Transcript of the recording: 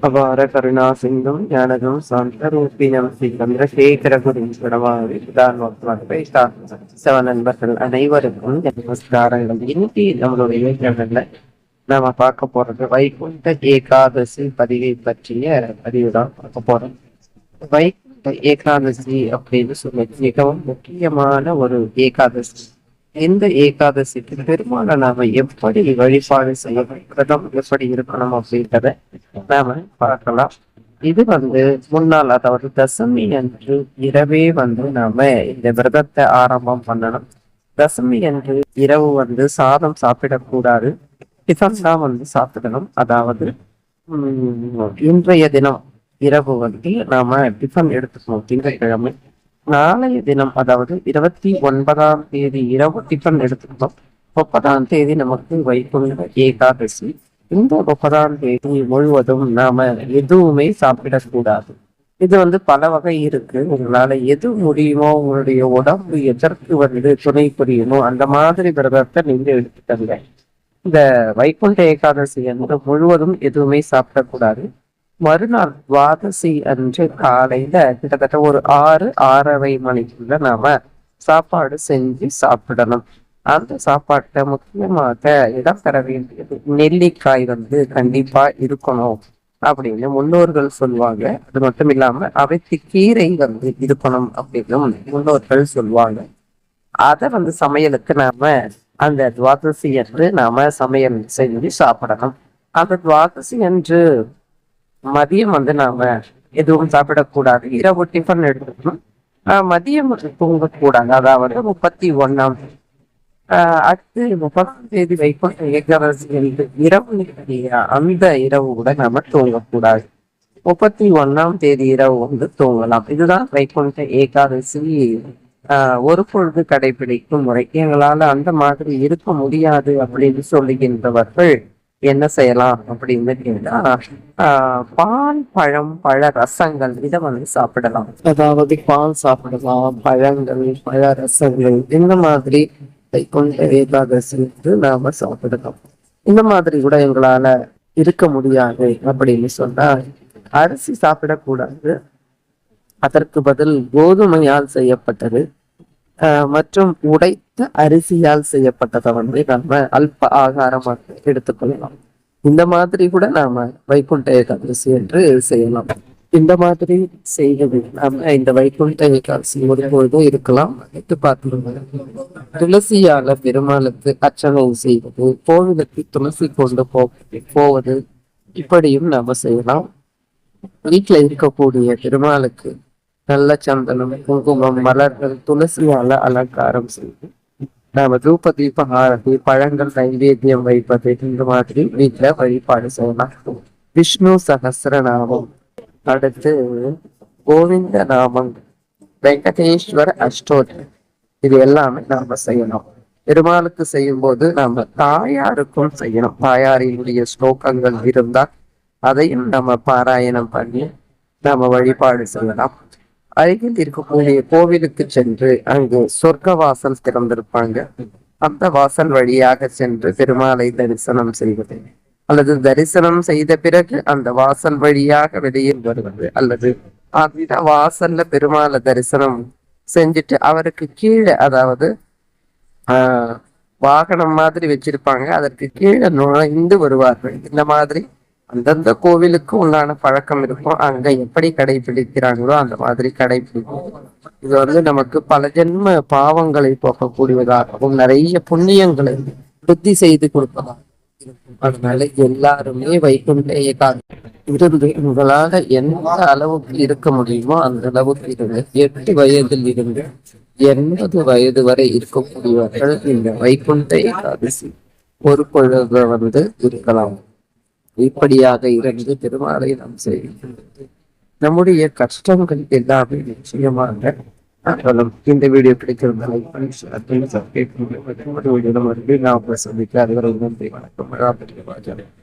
அபார கருணா சிங்கம் ஞானகம் சாந்தரூபியம் ஸ்ரீ சந்திரசேகர குருவிடமாக சவ நண்பர்கள் அனைவருக்கும் நமஸ்காரங்கள் இன்னைக்கு நம்மளுடைய சேனல்ல நாம பார்க்க போறது வைகுண்ட ஏகாதசி பதிவை பற்றிய பதிவு தான் பார்க்க போறோம் வைகுண்ட ஏகாதசி அப்படின்னு சொல்லி மிகவும் முக்கியமான ஒரு ஏகாதசி இந்த ஏகாதசிக்கு பெருமாளை நாம எப்படி வழிபாடு செய்யணும் எப்படி இருக்கணும் அப்படின்றத நாம பார்க்கலாம். இது வந்து முன்னால் அதாவது தசமி அன்று இரவே வந்து நாம இந்த விரதத்தை ஆரம்பம் பண்ணணும். தசமி அன்று இரவு வந்து சாதம் சாப்பிடக்கூடாது. டிஃபன் தான் வந்து சாப்பிடணும். அதாவது உம், இன்றைய தினம் இரவு வந்து நாம டிஃபன் எடுத்துக்கணும். திங்கட்கிழமை நாளைய தினம் அதாவது இருபத்தி ஒன்பதாம் தேதி இரவு டிஃபன் எடுத்துக்கிட்டோம் முப்பதாம் தேதி நமக்கு வைகுண்ட ஏகாதசி. இந்த முப்பதாம் தேதி முழுவதும் நாம எதுவுமே சாப்பிடக்கூடாது. இது வந்து பல வகை இருக்கு. உங்களால எது முடியுமோ உங்களுடைய உடம்பு எதற்கு வந்து துணை புரியுமோ அந்த மாதிரி விரதத்தை நீங்க எடுத்துக்கங்க. இந்த வைகுண்ட ஏகாதசி வந்து முழுவதும் எதுவுமே சாப்பிடக்கூடாது. மறுநாள் துவாதசி அன்று காலையில கிட்டத்தட்ட ஒரு ஆறு ஆறரை மணிக்குள்ள நாம சாப்பாடு செஞ்சு சாப்பிடணும். அந்த சாப்பாட்டுல முக்கியமாக இடம் பெற வேண்டியது நெல்லிக்காய் வந்து கண்டிப்பா இருக்கணும் அப்படின்னு முன்னோர்கள் சொல்லுவாங்க. அது மட்டும் இல்லாம அவைத்து கீரை வந்து இருக்கணும் அப்படின்னு முன்னோர்கள் சொல்லுவாங்க. அதை வந்து சமையலுக்கு நாம அந்த துவாதசி அன்று நாம சமையல் செஞ்சு சாப்பிடணும். அந்த துவாதசி அன்று மதியம் வந்து நாம எதுவும் சாப்பிடக்கூடாது. இரவு டிஃபன் எடுத்துக்கணும். ஆஹ் மதியம் தூங்கக்கூடாது. அதாவது முப்பத்தி ஒண்ணாம் ஆஹ் அடுத்து முப்பதாம் தேதி வைகுண்ட ஏகாதசி என்று இரவு அந்த இரவு கூட நாம தூங்கக்கூடாது. முப்பத்தி ஒன்னாம் தேதி இரவு வந்து தூங்கலாம். இதுதான் வைகுண்ட ஏகாதசி. ஆஹ் ஒரு பொழுது கடைபிடிக்கும் முறை. எங்களால அந்த மாதிரி இருக்க முடியாது அப்படின்னு சொல்லுகின்றவர்கள் என்ன செய்யலாம் அப்படின்னு கேட்டா ஆஹ் பால் பழம் பழ ரசங்கள் இதை வந்து சாப்பிடலாம். அதாவது பால் சாப்பிடலாம் பழங்கள் பழ ரசங்கள் இந்த மாதிரி ஏகாதசி வந்து நாம சாப்பிடலாம். இந்த மாதிரி கூட எங்களால இருக்க முடியாது அப்படின்னு சொன்னா அரிசி சாப்பிடக்கூடாது. அதற்கு பதில் கோதுமையால் செய்யப்பட்டது. மற்றும் உடைத்த அரிசியால் செய்யப்பட்டதை வந்து நம்ம அல்ப ஆகாரமாக எடுத்துக்கொள்ளலாம் இந்த மாதிரி கூட நாம வைகுண்ட ஏகாதசி என்று செய்யலாம். இந்த மாதிரி செய்வது நாம இந்த வைகுண்ட ஏகாதசி ஒரு பொழுதும் இருக்கலாம். எடுத்து பார்த்துருவோம் துளசியால பெருமாளுக்கு அர்ச்சனை செய்வது கோவிலுக்கு துளசி கொண்டு போ போவது இப்படியும் நாம செய்யலாம். வீட்டுல இருக்கக்கூடிய பெருமாளுக்கு நல்ல சந்தனம் குங்குமம் மலர்கள் துளசியால அலங்காரம் செய்து நாம தூப தீப ஆரத்தி பழங்கள் நைவேத்தியம் வைப்பது இந்த மாதிரி வீட்டுல வழிபாடு செய்யலாம் விஷ்ணு சகசிரநாமம் அடுத்து கோவிந்த நாமம் வெங்கடேஸ்வர அஷ்டோத்தரம் இது எல்லாமே நாம செய்யணும் பெருமாளுக்கு செய்யும் போது நாம தாயாருக்கும் செய்யணும் தாயாரினுடைய ஸ்லோகங்கள் இருந்தால் அதையும் நம்ம பாராயணம் பண்ணி நாம வழிபாடு செய்யலாம் அருகில் இருக்கக்கூடிய கோவிலுக்கு சென்று அங்கு சொர்க்க வாசல் திறந்திருப்பாங்க. அந்த வாசல் வழியாக சென்று பெருமாளை தரிசனம் செய்வது. அல்லது தரிசனம் செய்த பிறகு அந்த வாசல் வழியாக வெளியில் வருவது. அல்லது அந்த வாசல்ல பெருமாளை தரிசனம் செஞ்சுட்டு அவருக்கு கீழே அதாவது ஆஹ் வாகனம் மாதிரி வச்சிருப்பாங்க. அதற்கு கீழே நுழைந்து வருவார்கள். இந்த மாதிரி அந்தந்த கோவிலுக்கு உண்டான பழக்கம் இருக்கும் அங்க எப்படி கடைபிடிக்கிறாங்களோ அந்த மாதிரி கடைபிடிக்கும் இது வந்து நமக்கு பல ஜென்ம பாவங்களை போக்கக்கூடியதாகவும் நிறைய புண்ணியங்களை புத்தி செய்து கொடுப்பதாக இருக்கும் அதனால எல்லாருமே வைகுண்ட ஏகாதசி இருந்து உங்களால எந்த அளவுக்கு இருக்க முடியுமோ அந்த அளவுக்கு இருந்து எட்டு வயதில் இருந்து எண்பது வயது வரை இருக்கக்கூடியவர்கள் இந்த வைகுண்ட ஏகாதசி ஒரு பொழுது வந்து இருக்கலாம். இப்படியாக இருந்து திருமாலை நாம் செய்கின்றது நம்முடைய கஷ்டங்கள் எல்லாமே நிச்சயமாக இந்த வீடியோ பிடிக்கிறது லைக் பண்ணி ஷேர் பண்ணி சப்ஸ்கிரைப் பண்ணி மற்றொரு வீடியோ நான் சந்திக்க அதுவரை நன்றி வணக்கம்